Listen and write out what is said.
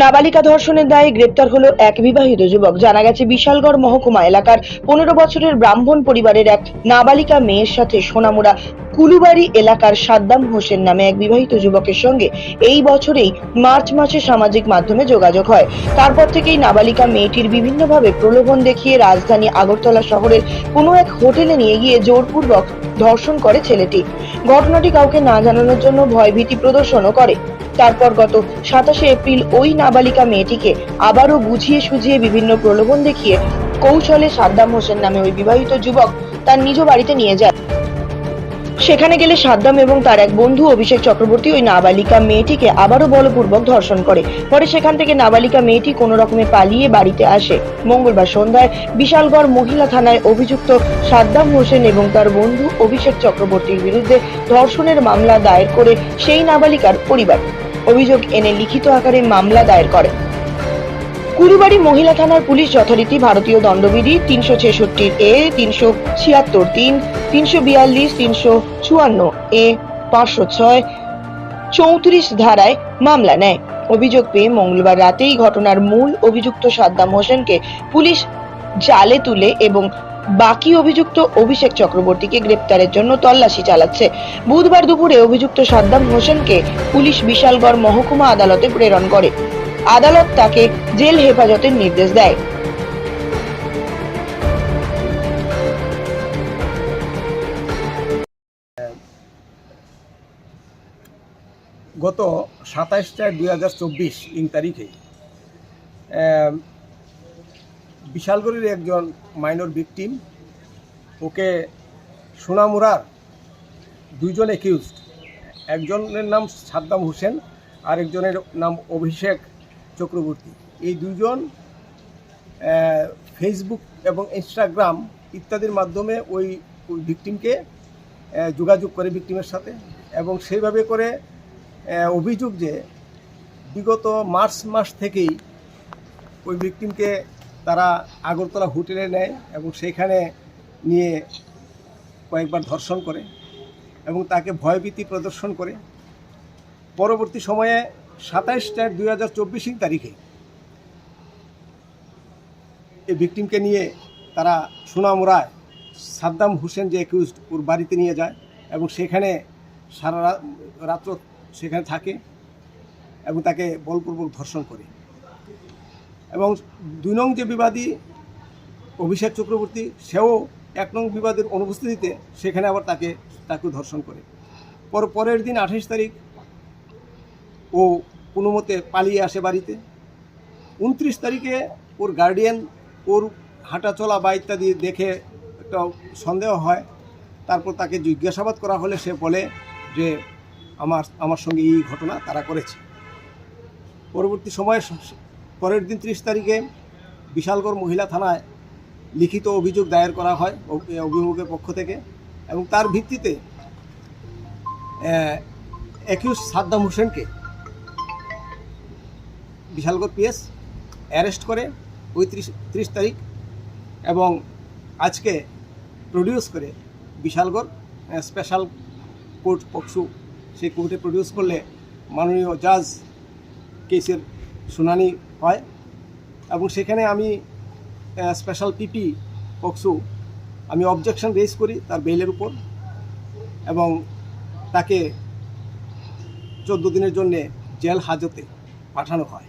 নাবালিকা ধর্ষণের দায়ে গ্রেপ্তার হলো এক বিবাহিত যুবক। জানা গেছে, বিশালগড় মহকুমা এলাকার পনেরো বছরের ব্রাহ্মণ পরিবারের এক নাবালিকা মেয়ের সাথে সোনামুড়া কুলুবাড়ি এলাকার সাদ্দাম হোসেন নামে এক বিবাহিত যুবকের সঙ্গে এই বছরেই মার্চ মাসে সামাজিক মাধ্যমে যোগাযোগ হয়। তারপর থেকেই নাবালিকা মেয়েটির বিভিন্নভাবে প্রলোভন দেখিয়ে রাজধানী আগরতলা শহরের কোনো এক হোটেলে নিয়ে গিয়ে জোরপূর্বক ধর্ষণ করে ছেলেটি। ঘটনাটি কাউকে না জানানোর জন্য ভয়ভীতি প্রদর্শনও করে। তারপর গত সাতাশে এপ্রিল ওই নাবালিকা মেয়েটিকে আবারও বুঝিয়ে সুঝিয়ে বিভিন্ন প্রলোভন দেখিয়ে কৌশলে সাদ্দাম হোসেন নামে ওই বিবাহিত যুবক তার নিজ বাড়িতে নিয়ে যায়। সেখানে গেলে সাদ্দাম এবং তার এক বন্ধু অভিষেক চক্রবর্তী ওই নাবালিকা মেয়েটিকে আবারও বলপূর্বক ধর্ষণ করে। পরে সেখান থেকে নাবালিকা মেয়েটি কোনো রকমে পালিয়ে বাড়িতে আসে। মঙ্গলবার সন্ধ্যায় বিশালগড় মহিলা থানায় অভিযুক্ত সাদ্দাম হোসেন এবং তার বন্ধু অভিষেক চক্রবর্তীর বিরুদ্ধে ধর্ষণের মামলা দায়ের করে সেই নাবালিকার পরিবার। অভিযোগ এনে লিখিত আকারে মামলা দায়ের করে। কুড়িবাড়ি মহিলা থানার পুলিশ যথারীতি ভারতীয় দণ্ডবিধি তিনশো ছেষট্টির এ, তিনশো ছিয়াত্তর তিন, তিনশো বিয়াল্লিশ, তিনশো চুয়ান্ন এ, পাঁচশো ছয় চৌত্রিশ ধারায় মামলা নেয়। অভিযোগ পেয়ে মঙ্গলবার রাতেই ঘটনার মূল অভিযুক্ত সাদ্দাম হোসেনকে পুলিশ জালে তুলে এবং বাকি অভিযুক্ত অভিষেক চক্রবর্তীকে গ্রেপ্তারের জন্য তল্লাশি চালাচ্ছে। বুধবার দুপুরে অভিযুক্ত সাদ্দাম হোসেনকে পুলিশ বিশালগড় মহকুমা আদালতে প্রেরণ করে। আদালত তাকে জেল হেফাজতের নির্দেশ দেয়। গত সাতাইশ চার দুই হাজার চব্বিশ ইং তারিখে বিশালগড়ির একজন মাইনর ভিকটিম, ওকে সোনামুরার দুইজন একিউজড একজনের নাম সাদ্দাম হোসেন আর একজনের নাম অভিষেক চক্রবর্তী। এই দুজন ফেসবুক এবং ইনস্টাগ্রাম ইত্যাদির মাধ্যমে ওই ওই ভিকটিমকে যোগাযোগ করে ভিকটিমের সাথে এবং সেইভাবে করে অভিযোগ যে বিগত মার্চ মাস থেকেই ওই ভিকটিমকে তারা আগরতলা হোটেলে নেয় এবং সেইখানে নিয়ে কয়েকবার ধর্ষণ করে এবং তাকে ভয়ভীতি প্রদর্শন করে। পরবর্তী সময়ে সাতাইশ চার দুই হাজার চব্বিশ তারিখে এই ভিকটিমকে নিয়ে তারা সুনামুরায় সাদ্দাম হোসেন যে একিউজড ওর বাড়িতে নিয়ে যায় এবং সেখানে সারা রাত্র সেখানে থাকে এবং তাকে বলপূর্বক ধর্ষণ করে। এবং দুই নং যে বিবাদী অভিষেক চক্রবর্তী, সেও এক নং বিবাদের অনুপস্থিতিতে সেখানে আবার তাকে তাকে ধর্ষণ করে। পর, পরের দিন আঠাশ তারিখ ও কোনো মতে পালিয়ে আসে বাড়িতে। উনত্রিশ তারিখে ওর গার্ডিয়ান ওর হাঁটা চলা বা ইত্যাদি দেখে একটা সন্দেহ হয়। তারপর তাকে জিজ্ঞাসাবাদ করা হলে সে বলে যে, আমার আমার সঙ্গে এই ঘটনা তারা করেছে। পরবর্তী সময়ে পরের দিন ত্রিশ তারিখে বিশালগড় মহিলা থানায় লিখিত অভিযোগ দায়ের করা হয় অভিভাবকের পক্ষ থেকে এবং তার ভিত্তিতে একিউজ সাদ্দাম হোসেনকে বিশালগড় পিএস অ্যারেস্ট করে ওই ত্রিশ তারিখ এবং আজকে প্রডিউস করে বিশালগড় স্পেশাল কোর্ট পক্সু সেই কোর্টে প্রডিউস করলে মাননীয় জাজ কেসের শুনানি হয় এবং সেখানে আমি স্পেশাল পিপি পক্সু আমি অবজেকশন রেজ করি তার বেইলের উপর এবং তাকে চোদ্দ দিনের জন্যে জেল হাজতে পাঠানো হয়।